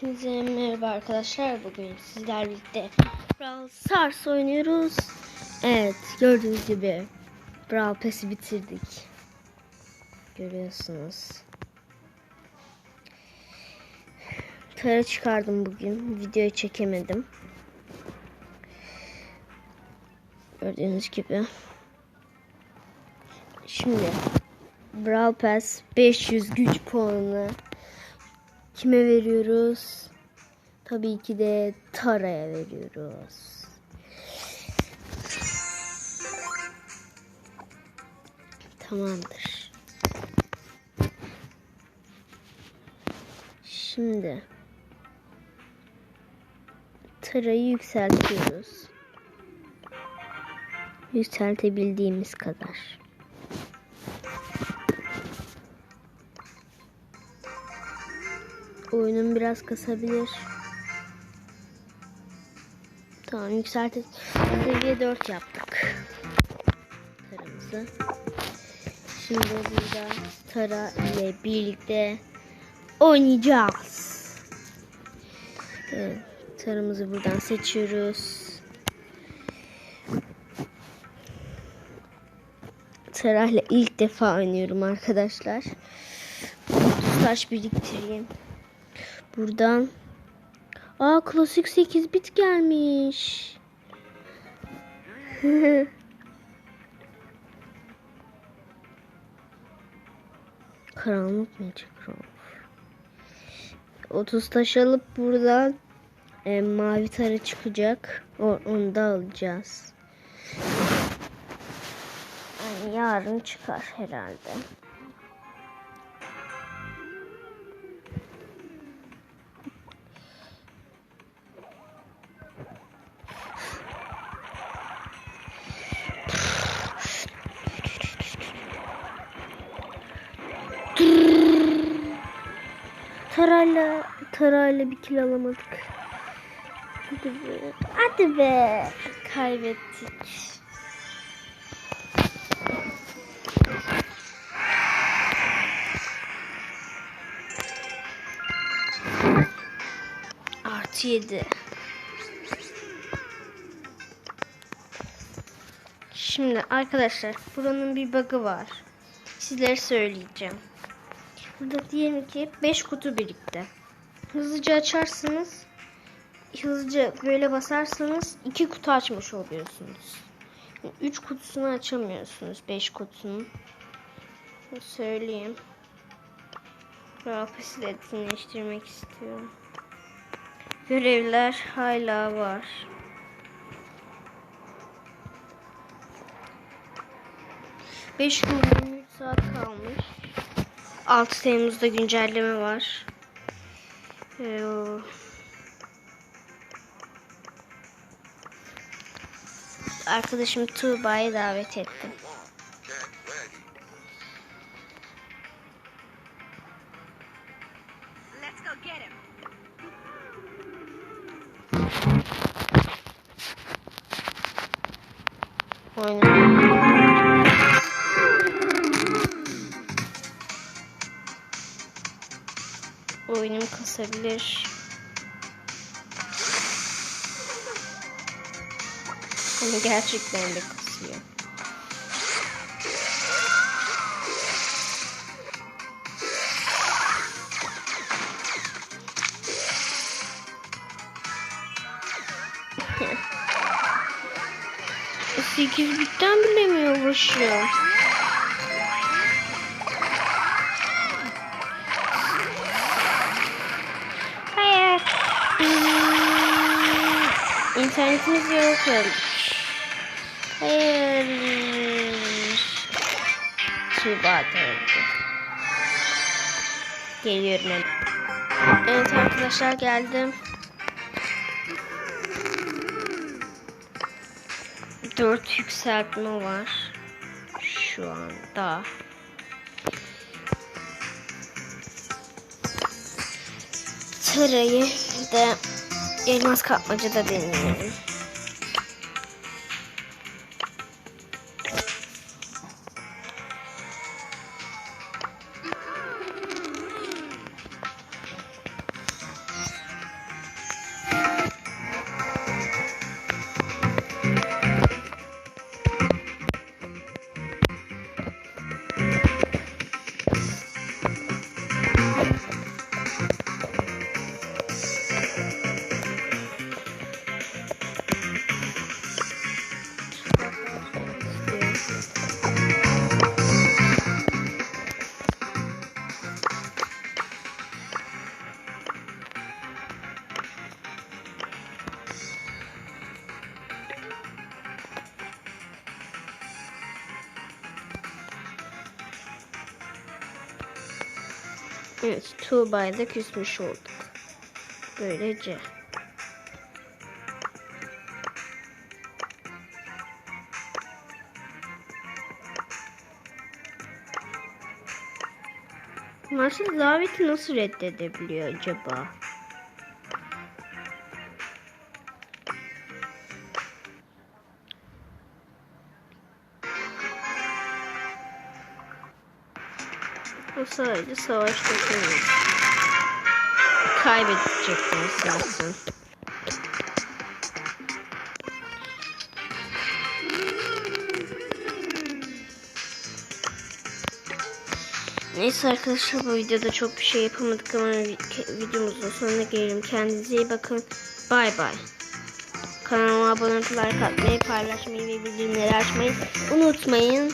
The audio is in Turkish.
Hepinize merhaba arkadaşlar. Bugün sizlerle birlikte Brawl Stars oynuyoruz. Evet gördüğünüz gibi Brawl Pass'i bitirdik. Görüyorsunuz. Tara çıkardım bugün. Videoyu çekemedim. Gördüğünüz gibi. Şimdi Brawl Pass 500 güç puanı Kime veriyoruz? Tabii ki de Tara'ya veriyoruz. Tamamdır. Şimdi Tara'yı yükseltiyoruz. Yükseltebildiğimiz kadar. Oyunum biraz kasabilir. Tamam yükseltip seviye 4 yaptık. Taramızı. Şimdi burada Tara ile birlikte oynayacağız. Evet, taramızı buradan seçiyoruz. Tara ile ilk defa oynuyorum arkadaşlar. Taş biriktireyim. Buradan. Aa klasik 8 bit gelmiş. Karanlık mı çıkıyor? 30 taş alıp buradan e, mavi tarı çıkacak. O, onu da alacağız. Yani yarın çıkar herhalde. Tarayla tarayla bir kill alamadık. Hadi be. Hadi be. Kaybettik. Artı yedi. Şimdi arkadaşlar buranın bir bug'ı var. Sizlere söyleyeceğim. Burada diyelim ki 5 kutu birikti. Hızlıca açarsınız. Hızlıca böyle basarsanız 2 kutu açmış oluyorsunuz. 3 kutusunu açamıyorsunuz. 5 kutunun. Söyleyeyim. Rafisi etkinleştirmek istiyorum. Görevler hala var. Beş gün 23 saat kalmış. 6 Temmuz'da güncelleme var. Ee, Arkadaşım Tuğba'yı davet ettim. Let's Oyunum kasabilir. Ama gerçekten de kasıyor. Sekiz bitten bile mi uğraşıyor? İnternetimiz yok. Hayır. Tuğba öldü. Geliyorum. Evet arkadaşlar geldim. Dört yükseltme var. Şu anda. Tırayı da やりますか。お茶って Evet Tuğba'ya da küsmüş olduk. Böylece. Marcel daveti nasıl reddedebiliyor acaba? O sadece savaşta. Kaybedecekler sanırsın. Neyse arkadaşlar bu videoda çok bir şey yapamadık ama vi- videomuzun sonuna gelelim. Kendinize iyi bakın. Bay bay. Kanalıma abone olup like atmayı, paylaşmayı ve bildirimleri açmayı unutmayın.